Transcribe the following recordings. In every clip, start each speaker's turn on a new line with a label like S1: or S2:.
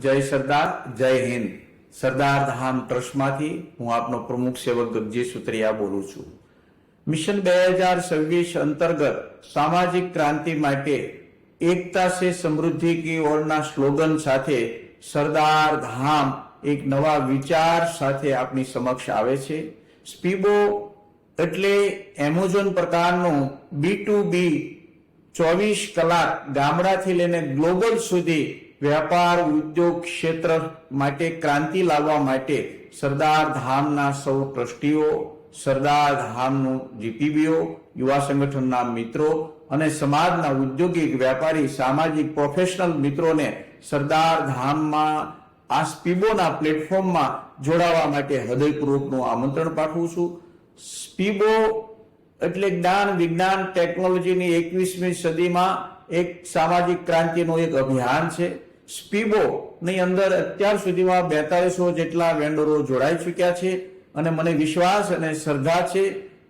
S1: જય સરદાર, જય હિન્દ. સરદાર ધામ ટ્રસ્ટમાંથી હું આપનો પ્રમુખ સેવક ગગજી સુત્રિયા બોલું છું. મિશન બે હજાર છવ્વીસ અંતર્ગત સામાજિક ક્રાંતિ માટે એકતા સે સમૃદ્ધિ કી ઓરના સ્લોગન સાથે સરદાર ધામ એક નવા વિચાર સાથે આપની સમક્ષ આવે છે. સ્પીબો એટલે એમેઝોન પ્રકારનું બી ટુ બી ચોવીસ કલાક ગામડાથી લઈને ગ્લોબલ સુધી વેપાર, ઉદ્યોગ ક્ષેત્ર માટે ક્રાંતિ લાવવા માટે સરદાર ધામના સૌ ટ્રસ્ટીઓ, સરદાર ધામનું જીપીબીઓ, યુવા સંગઠનના મિત્રો અને સમાજના ઉદ્યોગિક વેપારી, સામાજિક પ્રોફેશનલ મિત્રોને સરદાર ધામમાં આ સ્પીબોના પ્લેટફોર્મમાં જોડાવા માટે હૃદયપૂર્વકનું આમંત્રણ પાઠવું છું. સ્પીબો એટલે જ્ઞાન, વિજ્ઞાન ટેકનોલોજીની એકવીસમી સદીમાં એક સામાજિક ક્રાંતિનું એક અભિયાન છે. સ્પીબો ની અંદર અત્યાર સુધીમાં બેતાલીસો જેટલા વેન્ડરો જોડાઈ ચૂક્યા છે અને મને વિશ્વાસ અને શ્રદ્ધા છે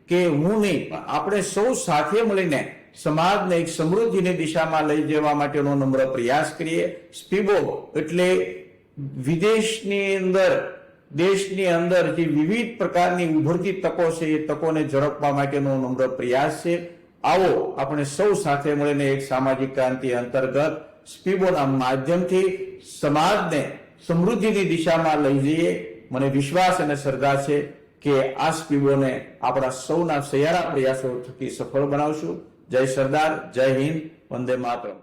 S1: કે હું નહીં, પણ આપણે સૌ સાથે મળીને સમાજને એક સમૃદ્ધિની દિશામાં લઈ જવા માટેનો નમ્ર પ્રયાસ કરીએ. સ્પીબો એટલે વિદેશની અંદર, દેશની અંદર જે વિવિધ પ્રકારની ઉભરતી તકો છે, એ તકોને ઝડપવા માટેનો નમ્ર પ્રયાસ છે. આવો, આપણે સૌ સાથે મળીને એક સામાજિક ક્રાંતિ અંતર્ગત સ્પીબોના માધ્યમથી સમાજને સમૃદ્ધિની દિશામાં લઈ જઈએ. મને વિશ્વાસ અને શ્રદ્ધા છે કે આ સ્પીબોને આપણા સૌના સયારા પ્રયાસો થકી સફળ બનાવશું. જય સરદાર, જય હિન્દ, વંદે માતરમ.